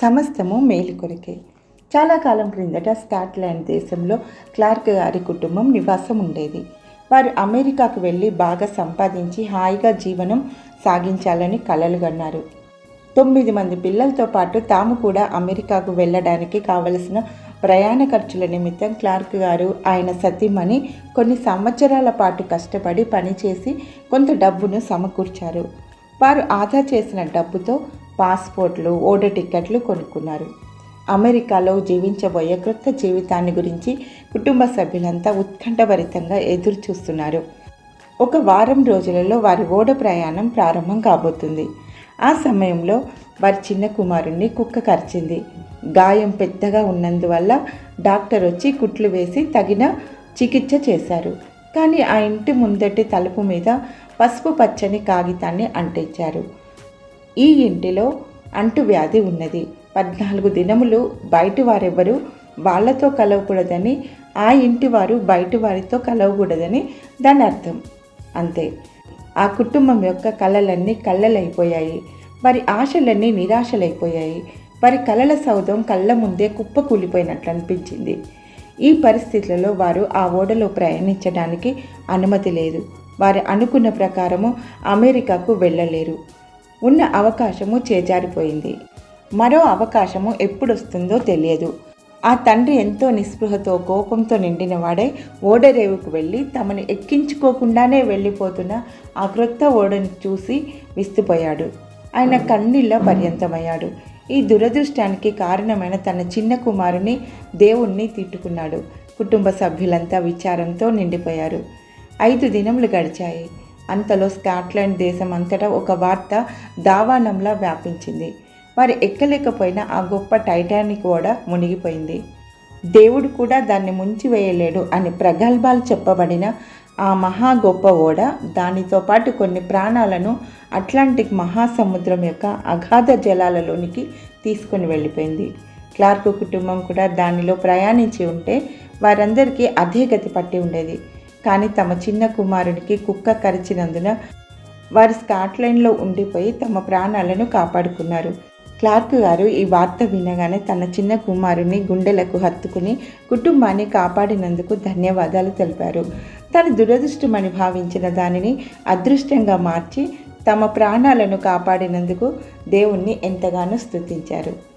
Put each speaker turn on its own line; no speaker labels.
సమస్తము మేలుకొరకే చాలా కాలం క్రిందట స్కాట్లాండ్ దేశంలో క్లార్క్ గారి కుటుంబం నివాసం ఉండేది వారు అమెరికాకు వెళ్ళి బాగా సంపాదించి హాయిగా జీవనం సాగించాలని కలలు కన్నారు తొమ్మిది మంది పిల్లలతో పాటు తాము కూడా అమెరికాకు వెళ్ళడానికి కావలసిన ప్రయాణ ఖర్చుల నిమిత్తం క్లార్క్ గారు ఆయన సతీమణి కొన్ని సంవత్సరాల పాటు కష్టపడి పనిచేసి కొంత డబ్బును సమకూర్చారు. వారు ఆదా చేసిన డబ్బుతో పాస్పోర్ట్లు ఓడ టిక్కెట్లు కొనుక్కున్నారు. అమెరికాలో జీవించబోయే క్రొత్త జీవితాన్ని గురించి కుటుంబ సభ్యులంతా ఉత్కంఠభరితంగా ఎదురు చూస్తున్నారు ఒక వారం రోజులలో వారి ఓడ ప్రయాణం ప్రారంభం కాబోతుంది. ఆ సమయంలో వారి చిన్న కుమారుణ్ణి కుక్క కరిచింది. గాయం పెద్దగా ఉన్నందువల్ల డాక్టర్ వచ్చి కుట్లు వేసి తగిన చికిత్స చేశారు. కానీ ఆ ఇంటి ముందటి తలుపు మీద పసుపు పచ్చని కాగితాన్ని అంటించారు. ఈ ఇంటిలో అంటువ్యాధి ఉన్నది. పద్నాలుగు దినములు బయటి వారెవ్వరూ వాళ్ళతో కలవకూడదని ఆ ఇంటి వారు బయటి వారితో కలవకూడదని దాని అర్థం అంతే. ఆ కుటుంబం యొక్క కళలన్నీ కళ్ళలైపోయాయి. వారి ఆశలన్నీ నిరాశలైపోయాయి. వారి కలల సౌధం కళ్ళ ముందే కుప్ప కూలిపోయినట్లు అనిపించింది. ఈ పరిస్థితులలో వారు ఆ ఓడలో ప్రయాణించడానికి అనుమతి లేదు. వారు అనుకున్న ప్రకారము అమెరికాకు వెళ్ళలేరు. ఉన్న అవకాశము చేజారిపోయింది. మరో అవకాశము ఎప్పుడొస్తుందో తెలియదు. ఆ తండ్రి ఎంతో నిస్పృహతో కోపంతో నిండినవాడే ఓడరేవుకు వెళ్ళి తమను ఎక్కించుకోకుండానే వెళ్ళిపోతున్న ఆ క్రొత్త ఓడను చూసి విస్తుపోయాడు. ఆయన కన్నీళ్ళ పర్యంతమయ్యాడు. ఈ దురదృష్టానికి కారణమైన తన చిన్న కుమారుని దేవుణ్ణి తిట్టుకున్నాడు. కుటుంబ సభ్యులంతా విచారంతో నిండిపోయారు. ఐదు దినములు గడిచాయి. అంతలో స్కాట్లాండ్ దేశం అంతటా ఒక వార్త దావానంలా వ్యాపించింది. వారు ఎక్కలేకపోయినా ఆ గొప్ప టైటానిక్ ఓడ మునిగిపోయింది. దేవుడు కూడా దాన్ని ముంచివేయలేడు అని ప్రగల్భాలు చెప్పబడిన ఆ మహా గొప్ప ఓడ దానితో పాటు కొన్ని ప్రాణాలను అట్లాంటిక్ మహాసముద్రం యొక్క అగాధ జలాలలోనికి తీసుకుని వెళ్ళిపోయింది. క్లార్క్ కుటుంబం కూడా దానిలో ప్రయాణించి ఉంటే వారందరికీ అదే గతి పట్టి ఉండేది. కానీ తమ చిన్న కుమారునికి కుక్క కరిచినందున వారు స్కాట్లాండ్లో ఉండిపోయి తమ ప్రాణాలను కాపాడుకున్నారు. క్లార్క్ గారు ఈ వార్త వినగానే తన చిన్న కుమారుని గుండెలకు హత్తుకుని కుటుంబాన్ని కాపాడినందుకు ధన్యవాదాలు తెలిపారు. తన దురదృష్టమని భావించిన దానిని అదృష్టంగా మార్చి తమ ప్రాణాలను కాపాడినందుకు దేవుణ్ణి ఎంతగానో స్తుతించారు.